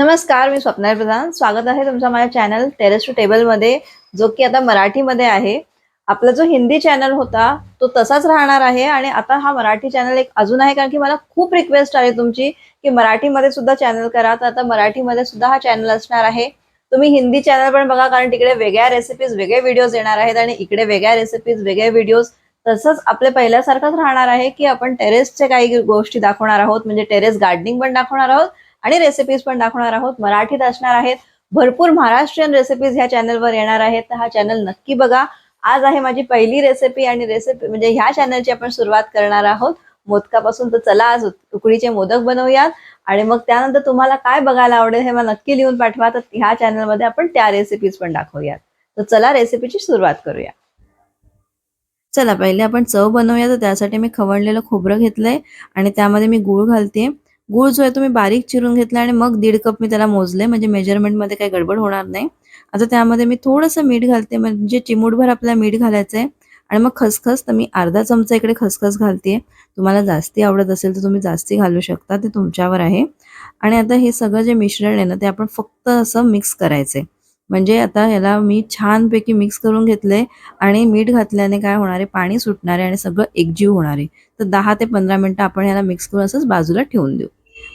नमस्कार मी स्वप्नाल प्रधान. स्वागत आहे तुमचं माझ्या चॅनल टेरेस टू टेबलमध्ये जो की आता मराठीमध्ये आहे. आपला जो हिंदी चॅनल होता तो तसाच राहणार आहे आणि आता हा मराठी चॅनल एक अजून आहे कारण की मला खूप रिक्वेस्ट आली तुमची की मराठीमध्ये सुद्धा चॅनल करा. तर आता मराठीमध्ये सुद्धा हा चॅनल असणार आहे. तुम्ही हिंदी चॅनल पण बघा कारण तिकडे वेगळ्या रेसिपीज वेगळे व्हिडिओज येणार आहेत आणि इकडे वेगळ्या रेसिपीज वेगळे व्हिडिओज तसंच आपले पहिल्यासारखंच राहणार आहे की आपण टेरेसचे काही गोष्टी दाखवणार आहोत. म्हणजे टेरेस गार्डनिंग पण दाखवणार आहोत. आणि रेसिपीज पण दाखवणार आहोत. मराठीत असणार आहेत. भरपूर महाराष्ट्रीयन रेसिपीज ह्या चॅनलवर येणार आहेत. तर हा चॅनल नक्की बघा. आज आहे माझी पहिली रेसिपी आणि रेसिपी म्हणजे ह्या चॅनलची आपण सुरुवात करणार आहोत. मोदकापासून तर चला आज उकडीचे मोदक बनवूयात. आणि मग त्यानंतर तुम्हाला काय बघायला आवडेल हे मला नक्की लिहून पाठवा. तर ह्या चॅनलमध्ये आपण त्या रेसिपीज पण दाखवूयात. तर चला रेसिपीची सुरुवात करूया. चला पहिले आपण चव बनवूया. तर त्यासाठी मी खवणलेलं खोबरं घेतलंय. आणि त्यामध्ये मी गूळ घालते गूळ जो आहे तो मी बारीक चिरून घेतला आणि मग दीड कप मी त्याला मोजले. म्हणजे मेजरमेंटमध्ये काही गडबड होणार नाही. आता त्यामध्ये मी थोडंसं मीठ घालते. म्हणजे चिमूटभर आपल्याला मीठ घालायचं आहे. आणि मग खसखस तर मी अर्धा चमचा इकडे खसखस घालते. तुम्हाला जास्ती आवडत असेल तर तुम्ही जास्ती घालू शकता. ते तुमच्यावर आहे. आणि आता हे सगळं जे मिश्रण आहे ना ते आपण फक्त असं मिक्स करायचंय म्हणजे आता ह्याला मी छानपैकी मिक्स करून घेतलंय आणि मीठ घातल्याने काय होणार आहे? पाणी सुटणार आहे आणि सगळं एकजीव होणार आहे. तर दहा ते पंधरा मिनटं आपण ह्याला मिक्स करून असंच बाजूला ठेवून देऊ.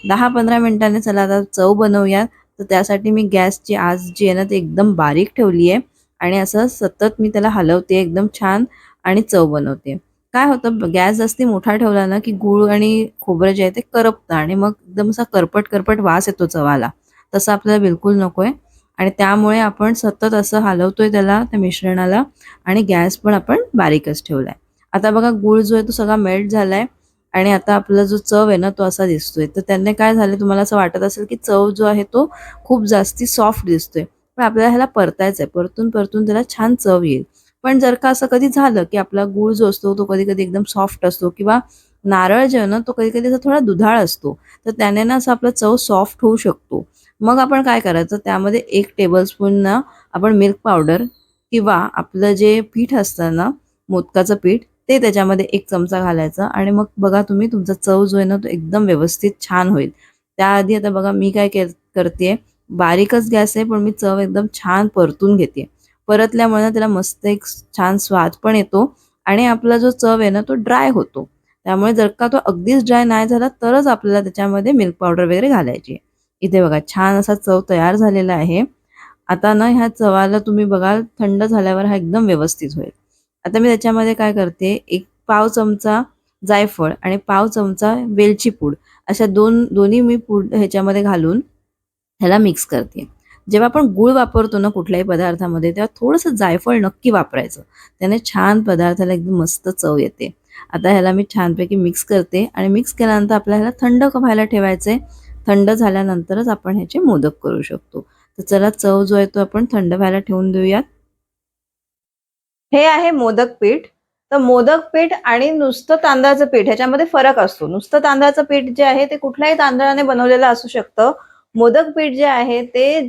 दहा पंधरा मिनिटांनी चला आता चव बनवूया तर त्यासाठी मी गॅसची आज जी आहे ना ती एकदम बारीक ठेवली आहे आणि असं सतत मी त्याला हलवते एकदम छान आणि चव बनवते. काय होतं गॅस जास्ती मोठा ठेवला ना की गूळ आणि खोबरं जे आहे ते करपतं आणि मग एकदम असा करपट करपट वास येतो चवाला. तसं आपल्याला बिलकुल नको आहे आणि त्यामुळे आपण सतत असं हलवतोय त्याला त्या मिश्रणाला आणि गॅस पण आपण बारीकच ठेवला आहे आता बघा गूळ जो आहे तो सगळा मेल्ट झाला आहे आणि आता आपला जो चव आहे ना तो असा दिसतोय. तर त्यांनी काय झालं तुम्हाला असं वाटत असेल की चव जो आहे तो खूप जास्ती सॉफ्ट दिसतोय. पण आपल्याला ह्याला परतायचं आहे. परतून परतून त्याला छान चव येईल. पण जर का असं कधी झालं की आपला गूळ जो असतो तो कधी कधी एकदम सॉफ्ट असतो किंवा नारळ जो आहे ना तो कधी कधी असा थोडा दुधाळ असतो तर त्याने ना असं आपला चव सॉफ्ट होऊ शकतो. मग आपण काय करायचं त्यामध्ये एक टेबलस्पून ना आपण मिल्क पावडर किंवा आपलं जे पीठ असतं ना मोदकाचं पीठ ते त्याच्यामध्ये एक चमचा घालायचा आणि मग बघा तुम्ही तुमचा चव जो आहे ना तो एकदम व्यवस्थित छान होईल. त्याआधी आता बघा मी काय करते बारीकच गॅस आहे पण मी चव एकदम छान परतून घेते परतल्यामुळे ना त्याला मस्त एक छान स्वाद पण येतो आणि आपला जो चव आहे ना तो ड्राय होतो. त्यामुळे जर का तो अगदीच ड्राय नाही झाला तरच आपल्याला त्याच्यामध्ये मिल्क पावडर वगैरे घालायची इथे बघा छान असा चव तयार झालेला आहे. आता ना ह्या चवाला तुम्ही बघाल थंड झाल्यावर हा एकदम व्यवस्थित होईल. आता मी त्याच्यामध्ये काय करते एक पाव चमचा जायफळ आणि पाव चमचा वेलची पूड अशा दोन दोन्ही मी पूड ह्याच्यामध्ये घालून ह्याला मिक्स करते. जेव्हा आपण गूळ वापरतो ना कुठल्याही पदार्थामध्ये तेव्हा थोडंसं जायफळ नक्की वापरायचं. त्याने छान पदार्थाला एकदम मस्त चव येते. आता ह्याला मी छानपैकी मिक्स करते आणि मिक्स केल्यानंतर आपल्याला ह्याला थंड व्हायला ठेवायचे थंड झाल्यानंतरच आपण ह्याचे मोदक करू शकतो. तर चला चव जो आहे तो आपण थंड व्हायला ठेवून देऊयात. हे आहे मोदक पीठ. तर मोदक पीठ आणि नुसतं तांदळाचं पीठ ह्याच्यामध्ये फरक असतो. नुसतं तांदळाचं पीठ जे आहे ते कुठल्याही तांदळाने बनवलेलं असू शकतं. मोदक पीठ जे आहे ते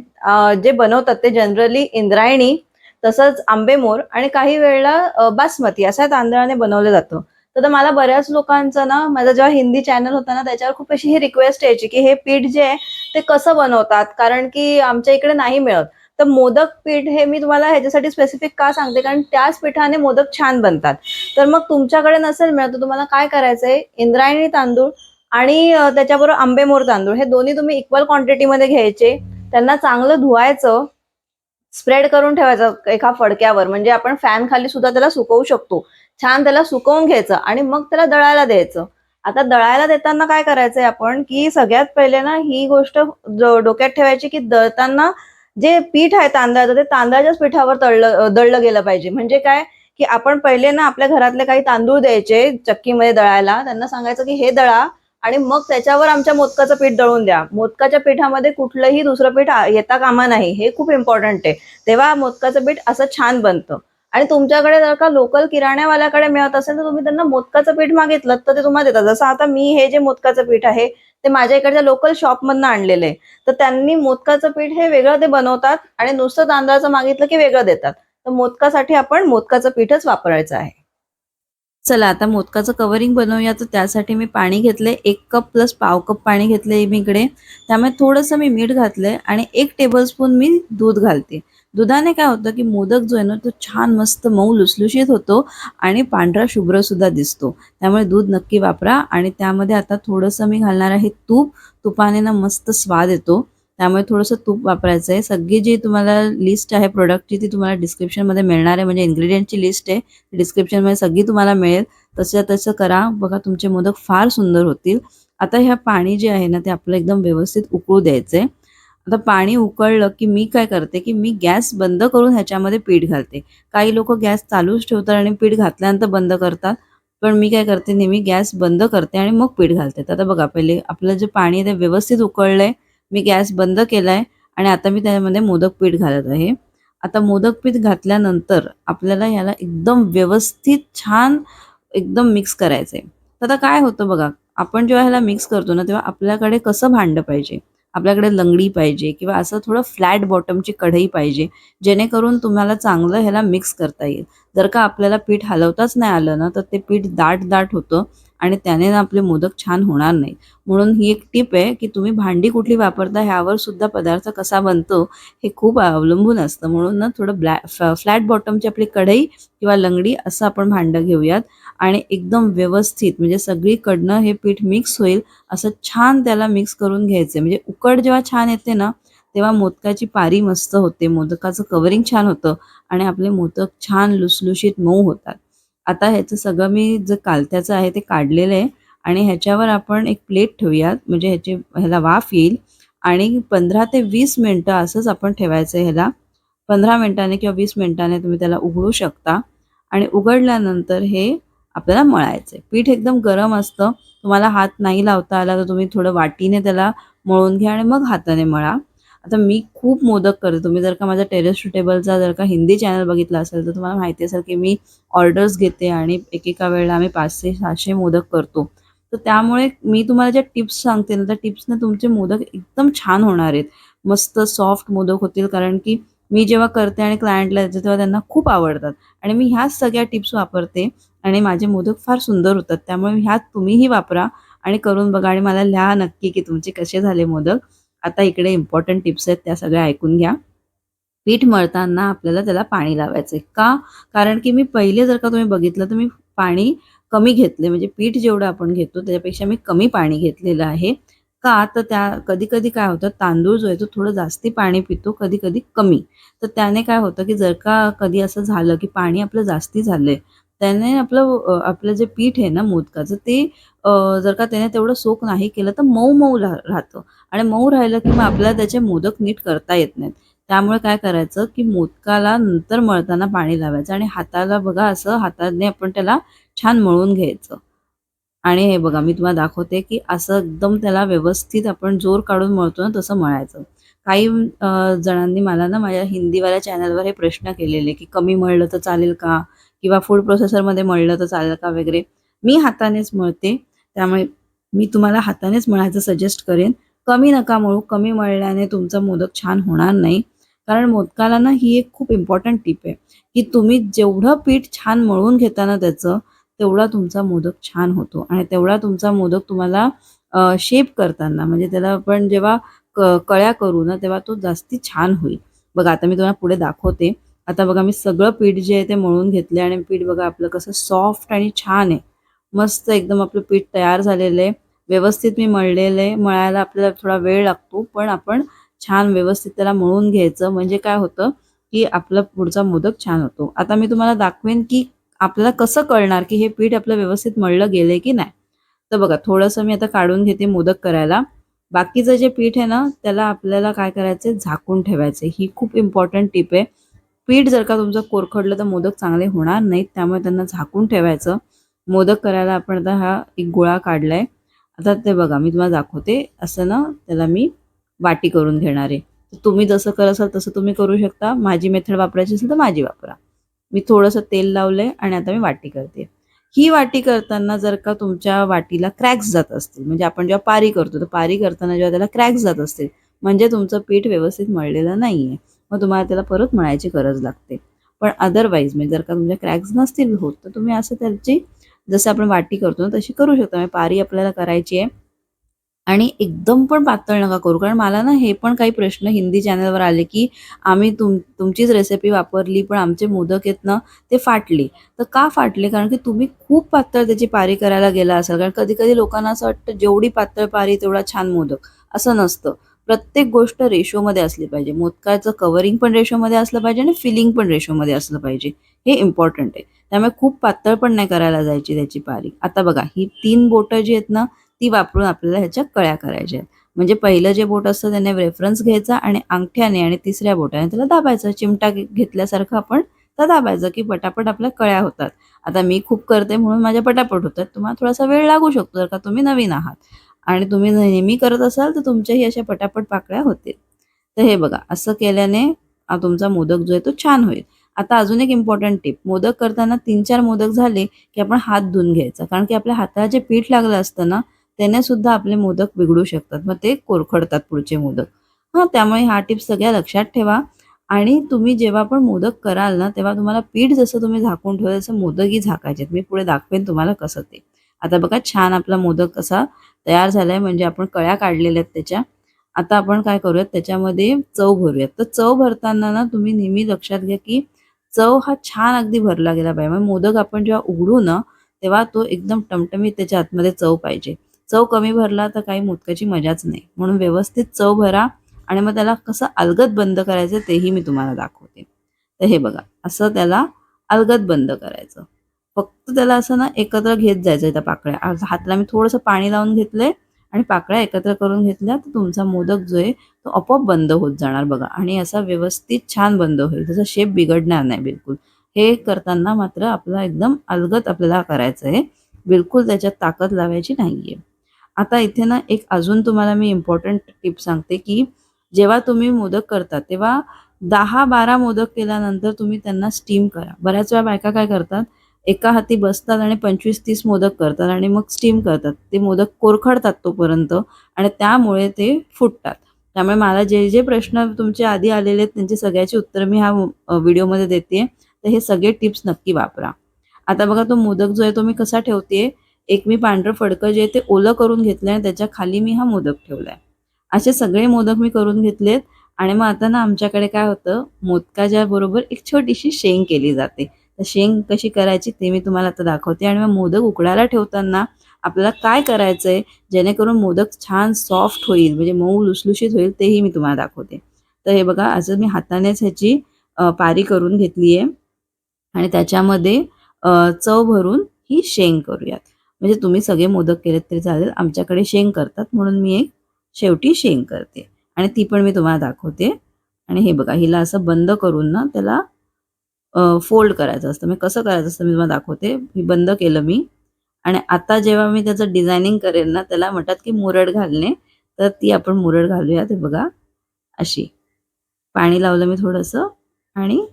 जे बनवतात ते जनरली इंद्रायणी तसंच आंबेमोर आणि काही वेळेला बासमती अशा तांदळाने बनवलं जातं. तर मला बऱ्याच लोकांचं ना माझा जेव्हा हिंदी चॅनल होता ना त्याच्यावर खूप अशी ही रिक्वेस्ट यायची की हे पीठ जे आहे ते कसं बनवतात? कारण की आमच्या इकडे नाही मिळत. तर मोदक पीठ हे मी तुम्हाला ह्याच्यासाठी स्पेसिफिक का सांगते? कारण त्याच पिठाने मोदक छान बनतात. तर मग तुमच्याकडे नसेल मिळत तर तुम्हाला काय करायचंय? इंद्रायणी तांदूळ आणि त्याच्याबरोबर आंबेमोर तांदूळ. हे दोन्ही तुम्ही इक्वल क्वांटिटीमध्ये घ्यायचे. त्यांना चांगलं धुवायचं. स्प्रेड करून ठेवायचं एका फडक्यावर. म्हणजे आपण फॅन खाली सुद्धा त्याला सुकवू शकतो. छान त्याला सुकवून घ्यायचं आणि मग त्याला दळायला द्यायचं. आता दळायला देताना काय करायचंय आपण? की सगळ्यात पहिले ना ही गोष्ट डोक्यात ठेवायची की दळताना जे पीठ आहे तांदळाचं ते तांदळाच्याच पिठावर तळलं दळलं गेलं पाहिजे. म्हणजे काय? की आपण पहिले ना आपल्या घरातले काही तांदूळ द्यायचे चक्कीमध्ये दळायला. त्यांना सांगायचं की हे दळा आणि मग त्याच्यावर आमच्या मोदकाचं पीठ दळून द्या. मोदकाच्या पिठामध्ये कुठलंही दुसरं पीठ येता कामा नाही. हे खूप इम्पॉर्टंट आहे. तेव्हा मोदकाचं पीठ असं छान बनतं. आणि तुमच्याकडे जर का लोकल किराण्यावाल्याकडे मिळत असेल तर तुम्ही त्यांना मोदकाचं पीठ मागितलं तर ते तुम्हाला देतात. जसं आता मी हे जे मोदकाचं पीठ आहे ते माझ्या इकडच्या लोकल शॉपमधनं आणलेलं. आहे तर त्यांनी मोदकाचं पीठ हे वेगळं ते बनवतात आणि नुसतं तांदळाचं मागितलं की वेगळं देतात. तर मोदकासाठी आपण मोदकाचं पीठच वापरायचं आहे. चला आता मोदकाचं कवरिंग बनवूया. तर त्यासाठी मी पाणी घेतले एक कप प्लस पाव कप पाणी घेतले मी इकडे. त्यामुळे थोडंसं मी मीठ घातलंय आणि एक टेबलस्पून मी दूध घालते. दुधाने काय होतं की मोदक जो आहे ना तो छान मस्त मऊ लुसलुशीत होतो आणि पांढरा शुभ्र सुद्धा दिसतो. त्यामुळे दूध नक्की वापरा आणि त्यामध्ये आता थोडंसं मी घालणार आहे तूप. तुपाने ना मस्त स्वाद येतो. त्यामुळे थोडंसं तूप वापरायचं आहे. सगळी जी तुम्हाला लिस्ट आहे प्रोडक्टची ती तुम्हाला डिस्क्रिप्शनमध्ये मिळणार आहे. म्हणजे इन्ग्रेडियंटची लिस्ट आहे. डिस्क्रिप्शनमध्ये सगळी तुम्हाला मिळेल. तसं तसं करा. बघा तुमचे मोदक फार सुंदर होतील. आता ह्या पाणी जे आहे ना ते आपलं एकदम व्यवस्थित उकळू द्यायचं आहे आता पाणी उकळलं की मी काय करते की मी गॅस बंद करून ह्याच्यामध्ये पीठ घालते. काही लोक गॅस चालूच ठेवतात आणि पीठ घातल्यानंतर बंद करतात. पण मी काय करते नेहमी गॅस बंद करते आणि मग पीठ घालते. तर आता बघा पहिले आपलं जे पाणी आहे ते व्यवस्थित उकळलंय. मी गॅस बंद केलाय आणि आता मी त्यामध्ये मोदक पीठ घालत आहे. आता मोदक पीठ घातल्यानंतर आपल्याला ह्याला एकदम व्यवस्थित छान एकदम मिक्स करायचं आहे तर आता काय होतं बघा आपण जेव्हा ह्याला मिक्स करतो ना तेव्हा आपल्याकडे कसं भांडं पाहिजे? आपल्याकडे लंगडी पाहिजे किंवा असं थोडं फ्लॅट बॉटमची कढई पाहिजे जेणेकरून तुम्हाला चांगलं ह्याला मिक्स करता येईल. जर का आपल्याला पीठ हलवताच नाही आलं ना तर ते पीठ दाट दाट होतं आणि त्याने ना आपले मोदक छान होणार नाही. म्हणून ही एक टिप आहे की तुम्ही भांडी कुठली वापरता ह्यावर सुद्धा पदार्थ कसा बनतो हे खूप अवलंबून असतं. म्हणून ना थोडं ब्लॅ फ्लॅट बॉटमची आपली कढई किंवा लंगडी असं आपण भांडं घेऊयात. आणि एकदम व्यवस्थित म्हणजे सगळीकडनं हे पीठ मिक्स होईल असं छान त्याला मिक्स करून घ्यायचं म्हणजे उकड जेव्हा छान येते ना तेव्हा मोदकाची पारी मस्त होते. मोदकाचं कवरिंग छान होतं आणि आपले मोदक छान लुसलुशीत मऊ होतात. आता ह्याचं सगळं मी जे कालत्याचं आहे ते काढलेलं आहे आणि ह्याच्यावर आपण एक प्लेट ठेवूयात. म्हणजे ह्याचे ह्याला वाफ येईल आणि पंधरा ते वीस मिनटं असंच आपण ठेवायचं ह्याला. पंधरा मिनिटाने किंवा वीस मिनिटाने तुम्ही त्याला उघडू शकता. आणि उघडल्यानंतर हे आपल्याला मळायचं आहे पीठ एकदम गरम असतं. तुम्हाला हात नाही लावता आला तर तुम्ही थोडं वाटीने त्याला मळून घ्या आणि मग हाताने मळा. आता मी खूप मोदक करते. तुम्ही जर का माझा टेरेस टू टेबलचा जर का हिंदी चॅनल बघितला असेल तर तुम्हाला माहिती असेल की मी ऑर्डर्स घेते आणि एकेका वेळेला आम्ही पाचशे सहाशे मोदक करतो. तर त्यामुळे मी तुम्हाला ज्या टिप्स सांगते ना त्या टिप्सने तुमचे मोदक एकदम छान होणार आहेत. मस्त सॉफ्ट मोदक होतील कारण की मी जेव्हा करते आणि क्लायंटला देते तेव्हा त्यांना खूप आवडतात. आणि मी ह्याच सगळ्या टिप्स वापरते आणि माझे मोदक फार सुंदर होतात. त्यामुळे ह्यात तुम्हीही वापरा आणि करून बघा आणि मला लिहा नक्की की तुमचे कसे झाले मोदक. आता इकडे इम्पॉर्टंट टिप्स आहेत त्या सगळ्या ऐकून घ्या. पीठ मळताना आपल्याला त्याला पाणी लावायचं आहे का? कारण की मी पहिले जर का तुम्ही बघितलं तर मी पाणी कमी घेतले म्हणजे पीठ जेवढं आपण घेतो त्याच्यापेक्षा मी कमी पाणी घेतलेलं आहे. का? तर त्या कधी कधी काय होतं तांदूळ जो आहे तो थोडं जास्ती पाणी पितो कधी कधी कमी. तर त्याने काय होतं की जर का कधी असं झालं की पाणी आपलं जास्ती झालंय त्याने आपलं आपलं जे पीठ आहे ना मोदकाचं ते जर का त्याने तेवढं सोक नाही केलं तर मऊ मऊ राहतं. आणि मऊ राहिलं की मग आपल्याला त्याचे मोदक नीट करता येत नाहीत. त्यामुळे काय करायचं की मोदकाला नंतर मळताना पाणी लावायचं आणि हाताला बघा असं हाताने आपण त्याला छान मळून घ्यायचं. आणि हे बघा मी तुम्हाला दाखवते की असं एकदम त्याला व्यवस्थित आपण जोर काढून मळतो ना तसं मळायचं. काही जणांनी मला ना माझ्या हिंदीवाल्या चॅनलवर हे प्रश्न केलेले की कमी मळलं तर चालेल का? किंवा फूड प्रोसेसरमध्ये मळलं तर चालेल का वगैरे? मी हातानेच मळते. त्यामुळे मी तुम्हाला हातानेच मळायचं सजेस्ट करेन. कमी नका मळू. कमी मळल्याने तुमचा मोदक छान होणार नाही. कारण मोदकाला ना ही एक खूप इम्पॉर्टंट टीप आहे की तुम्ही जेवढं पीठ छान मळून घेताना त्याचं तेवढा तुमचा मोदक छान होतो. आणि तेवढा तुमचा मोदक तुम्हाला शेप करताना म्हणजे त्याला आपण जेव्हा क कळ्या करू ना तेव्हा तो जास्ती छान होईल. बघा आता मी तुम्हाला पुढे दाखवते. आता बघा मी सगळं पीठ जे आहे ते मळून घेतले आणि पीठ बघा आपलं कसं सॉफ्ट आणि छान आहे. मस्त एकदम आपलं पीठ तयार झालेलं आहे. व्यवस्थित मी मळलेलं आहे. मळायला आपल्याला थोडा वेळ लागतो पण आपण छान व्यवस्थित त्याला मळून घ्यायचं. म्हणजे काय होतं की आपला पुढचा मोदक छान होतो. आता मी तुम्हाला दाखवेन की आपल्याला कसं कळणार की हे पीठ आपलं व्यवस्थित मळलं गेलंय की नाही? तर बघा थोडंसं मी आता काढून घेते मोदक करायला. बाकीचं जे पीठ आहे ना त्याला आपल्याला काय करायचं झाकून ठेवायचं ही खूप इम्पॉर्टंट टिप आहे. पीठ जर का तुमचं कोरखडलं तर मोदक चांगले होणार नाहीत. त्यामुळे त्यांना झाकून ठेवायचं. मोदक करायला आपण आता हा एक गोळा काढलाय. आता ते बघा मी तुम्हाला दाखवते. असं ना त्याला मी वाटी करून घेणार आहे. तर तुम्ही जसं करत असाल तसं तुम्ही करू शकता. माझी मेथड वापरायची असेल तर माझी वापरा. मी थोडंसं तेल लावलंय आणि आता मी वाटी करते. ही वाटी करताना जर का तुमच्या वाटीला क्रॅक्स जात असतील म्हणजे आपण जेव्हा पारी करतो तर पारी करताना जेव्हा त्याला क्रॅक्स जात असतील म्हणजे तुमचं पीठ व्यवस्थित मळलेलं नाही आहे मग तुम्हाला त्याला परत मळायची गरज लागते. पण अदरवाईज म्हणजे जर का तुमच्या क्रॅक्स नसतील होत तर तुम्ही असं त्याची जसं आपण वाटी करतो ना तशी करू शकतो. म्हणजे पारी आपल्याला करायची आहे. आणि एकदम पण पातळ नका करू. कारण मला ना हे पण काही प्रश्न हिंदी चॅनलवर आले की आम्ही तुम तुमचीच रेसिपी वापरली पण आमचे मोदक आहेत ना ते फाटले. तर का फाटले? कारण की तुम्ही खूप पातळ त्याची पारी करायला गेला असाल. कारण कधी कधी लोकांना असं वाटतं जेवढी पातळ पारी तेवढा छान मोदक. असं नसतं. प्रत्येक गोष्ट रेशोमध्ये असली पाहिजे. मोदकाचं कवरिंग पण रेशोमध्ये असलं पाहिजे आणि फिलिंग पण रेशोमध्ये असलं पाहिजे. हे इम्पॉर्टंट आहे. त्यामुळे खूप पातळ पण नाही करायला जायची त्याची पारी. आता बघा ही तीन बोटं जी आहेत ना ती वापरून आपल्याला ह्याच्या कळ्या करायच्या आहेत. म्हणजे पहिलं जे बोट असतं त्याने रेफरन्स घ्यायचा आणि अंगठ्याने आणि तिसऱ्या बोटाने त्याला दाबायचं. चिमटा घेतल्यासारखं आपण तर दाबायचं की पटापट आपल्या कळ्या होतात. आता मी खूप करते म्हणून माझ्या पटापट होतात. तुम्हाला थोडासा वेळ लागू शकतो जर का तुम्ही नवीन आहात. आणि तुम्ही नेहमी करत असाल तर तुमच्याही अशा पटापट पाकळ्या होतील. तर हे बघा असं केल्याने तुमचा मोदक जो आहे तो छान होईल. आता अजून एक इम्पॉर्टंट टिप मोदक करताना तीन चार मोदक झाले की आपण हात धुवून घ्यायचा. कारण की आपल्या हाताला जे पीठ लागलं असतं ना त्याने सुद्धा आपले मोदक बिघडू शकतात. मग ते कोरखडतात पुढचे मोदक. हां त्यामुळे हा टिप्स सगळ्या लक्षात ठेवा. आणि तुम्ही जेव्हा पण मोदक कराल ना तेव्हा तुम्हाला पीठ जसं तुम्ही झाकून ठेवलं तसं मोदकही झाकायचे मी पुढे दाखवेन तुम्हाला कसं ते. आता बघा छान आपला मोदक कसा तयार झालाय. म्हणजे आपण कळ्या काढलेल्या आहेत त्याच्या. आता आपण काय करूयात? त्याच्यामध्ये चव भरूयात. तर चव भरताना ना तुम्ही नेहमी लक्षात घ्या की चव हा छान अगदी भरला गेला पाहिजे. मोदक आपण जेव्हा उघडू ना तेव्हा तो एकदम टमटमीत त्याच्या आतमध्ये चव पाहिजे. चव कमी भरला तर काही मोदकाची मजाच नाही. म्हणून व्यवस्थित चव भरा आणि मग त्याला कसं अलगद बंद करायचं तेही मी तुम्हाला दाखवते. तर हे बघा असं त्याला अलगद बंद करायचं. फक्त त्याला असं ना एकत्र घेत जायचं त्या पाकळ्या. हातला मी थोडंसं पाणी लावून घेतलंय आणि पाकळ्या एकत्र करून घेतल्या तर तुमचा मोदक जो आहे तो आपोआप बंद होत जाणार बघा. आणि असा व्यवस्थित छान बंद होईल. त्याचा शेप बिघडणार नाही बिलकुल. हे करताना मात्र आपला एकदम अलगद आपल्याला करायचं आहे. बिलकुल त्याच्यात ताकद लावायची नाहीये. आता इथे ना एक अजून तुम्हाला मी इम्पॉर्टंट टिप सांगते की जेव्हा तुम्ही मोदक करता तेव्हा दहा बारा मोदक केल्यानंतर तुम्ही त्यांना स्टीम करा. बऱ्याच वेळा बायका काय करतात एका हाती बसतात आणि पंचवीस तीस मोदक करतात आणि मग स्टीम करतात. ते मोदक कोरखडतात तोपर्यंत आणि त्यामुळे ते फुटतात. त्यामुळे मला जे जे प्रश्न तुमचे आधी आलेले आहेत त्यांची सगळ्याची उत्तरं मी ह्या व्हिडिओमध्ये देते तर हे सगळे टिप्स नक्की वापरा. आता बघा तो मोदक जो आहे तो मी कसा ठेवते एक मी पांढरं फडकं जे ते ओलं करून घेतलंय आणि त्याच्याखाली मी हा मोदक ठेवलाय. असे सगळे मोदक मी करून घेतलेत आणि मग आता ना आमच्याकडे काय होतं मोदकाच्या बरोबर एक छोटीशी शेंग केली जाते. तर शेंग कशी करायची ते मी तुम्हाला आता दाखवते आणि मग मोदक उकडायला ठेवताना आपल्याला काय करायचं आहे जेणेकरून मोदक छान सॉफ्ट होईल म्हणजे मऊ लुसलुशीत होईल तेही मी तुम्हाला दाखवते. तर हे बघा असं मी हातानेच ह्याची पारी करून घेतली आहे आणि त्याच्यामध्ये चव भरून ही शेंग करूयात. म्हणजे तुम्ही सगळे मोदक केलेत तरी चालेल. आमच्याकडे शेंग करतात म्हणून मी एक शेवटी शेंग करते. आणि ती पण मी तुम्हाला दाखवते. आणि हे बघा हिला असं बंद करून ना त्याला फोल्ड करायचं असतं. मी कसं करायचं असतं मी तुम्हाला दाखवते. ही बंद केलं मी. आणि आता जेव्हा मी त्याचं डिझायनिंग करेन ना त्याला म्हणतात की मुरड घालणे तर ती आपण मुरड घालूया ते बघा अशी. पाणी लावलं मी थोडंसं आणि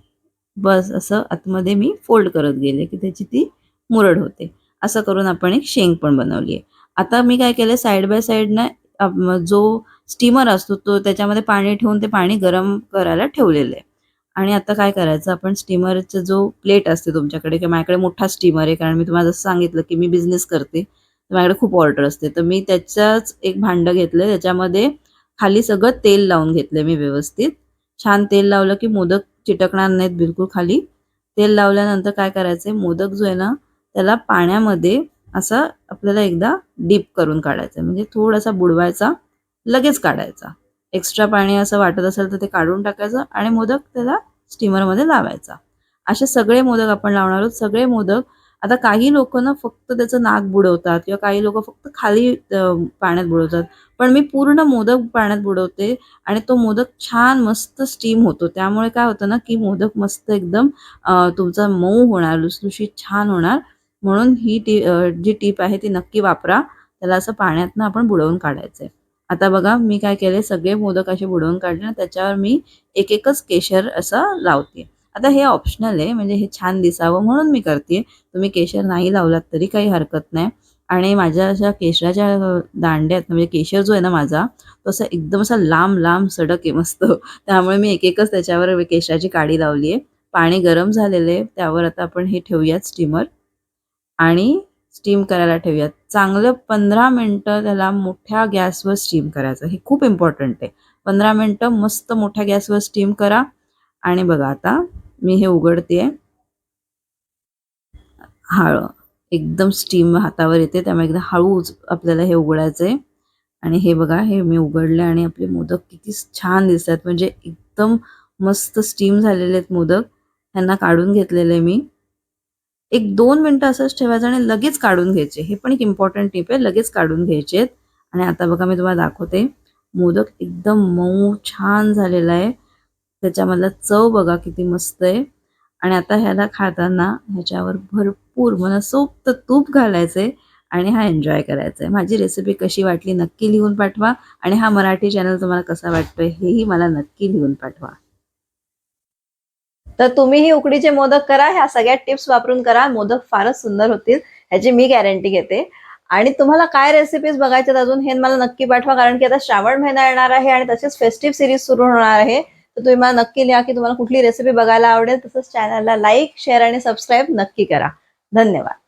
बस असं आतमध्ये मी फोल्ड करत गेले की त्याची ती मुरड होते. असं करून आपण एक शेंग पण बनवली आहे आता मी काय केलं साईड बाय साईडनं जो स्टीमर असतो तो त्याच्यामध्ये पाणी ठेवून ते पाणी गरम करायला ठेवलेलं आहे आणि आता काय करायचं आपण स्टीमरचा जो प्लेट असते तुमच्याकडे किंवा माझ्याकडे मोठा स्टीमर आहे कारण मी तुम्हाला जसं सांगितलं की मी बिझनेस करते तर माझ्याकडे खूप ऑर्डर असते तर मी त्याच्याच एक भांडं घेतलं त्याच्यामध्ये खाली सगळं तेल लावून घेतलं मी व्यवस्थित. छान तेल लावलं की मोदक चिटकणार नाहीत बिलकुल खाली. तेल लावल्यानंतर काय करायचं मोदक जो आहे ना त्याला पाण्यामध्ये असा आपल्याला एकदा डीप करून काढायचा म्हणजे थोडासा बुडवायचा लगेच काढायचा. एक्स्ट्रा पाणी असं वाटत असेल तर ते काढून टाकायचं आणि मोदक त्याला स्टीमरमध्ये लावायचा. असे सगळे मोदक आपण लावणार आहोत. सगळे मोदक आता काही लोक ना फक्त त्याचं नाक बुडवतात किंवा काही लोक फक्त खाली पाण्यात बुडवतात. पण मी पूर्ण मोदक पाण्यात बुडवते आणि तो मोदक छान मस्त स्टीम होतो. त्यामुळे काय होतं ना की मोदक मस्त एकदम तुमचा मऊ होणार लुसलुशीत छान होणार. म्हणून ही टी जी टीप आहे ती नक्की वापरा. त्याला असं पाण्यातनं आपण बुडवून काढायचं आहे आता बघा मी काय केले सगळे मोदक असे बुडवून काढले ना त्याच्यावर मी एक एकच केशर असं लावते आता हे ऑप्शनल आहे म्हणजे हे छान दिसावं म्हणून मी करते तुम्ही केशर नाही लावलात तरी काही हरकत नाही. आणि माझ्या अशा केशराच्या दांड्यात म्हणजे केशर जो आहे ना माझा तो असा एकदम असा लांब लांब सडक आहे मस्त. त्यामुळे मी एक एकच त्याच्यावर केशराची काडी लावली आहे पाणी गरम झालेलं आहे त्यावर आता आपण हे ठेवूयात स्टीमर आणि स्टीम करायला ठेवूयात. चांगलं पंधरा मिनटं त्याला मोठ्या गॅसवर स्टीम करायचं. हे खूप इम्पॉर्टंट आहे. पंधरा मिनटं मस्त मोठ्या गॅसवर स्टीम करा. आणि बघा आता मी हे उघडते हळ एकदम स्टीम हातावर येते त्यामुळे एकदम हळूच आपल्याला हे उघडायचं आहे आणि हे बघा हे मी उघडले आणि आपले मोदक किती छान दिसतात. म्हणजे एकदम मस्त स्टीम झालेले आहेत मोदक. ह्यांना काढून घेतलेले मी. एक दोन मिनटं असंच ठेवायचं आणि लगेच काढून घ्यायचे. हे पण एक इम्पॉर्टंट टिप आहे. लगेच काढून घ्यायचे आहेत आणि आता बघा मी तुम्हाला दाखवते. मोदक एकदम मऊ छान झालेला आहे. त्याच्यामधला चव बघा किती मस्त आहे. आणि आता ह्याला खाताना ह्याच्यावर भरपूर मनसोक्त तूप घालायचंय आणि हा एन्जॉय करायचा आहे माझी रेसिपी कशी वाटली नक्की लिहून पाठवा. आणि हा मराठी चॅनल तुम्हाला कसा वाटतोय हेही मला नक्की लिहून पाठवा. तर तुम्हीही उकडीचे मोदक करा. ह्या सगळ्या टिप्स वापरून करा. मोदक फारच सुंदर होतील. ह्याची मी गॅरंटी घेते. आणि तुम्हाला काय रेसिपीज बघायच्यात अजून हे मला नक्की पाठवा. कारण की आता श्रावण महिना येणार आहे आणि तसेच फेस्टिव्ह सिरीज सुरू होणार आहे. तर तुम्ही मला नक्की लिहा की तुम्हाला कुठली रेसिपी बघायला आवडेल. तसंच चॅनलला लाईक शेअर आणि सबस्क्राईब नक्की करा. धन्यवाद.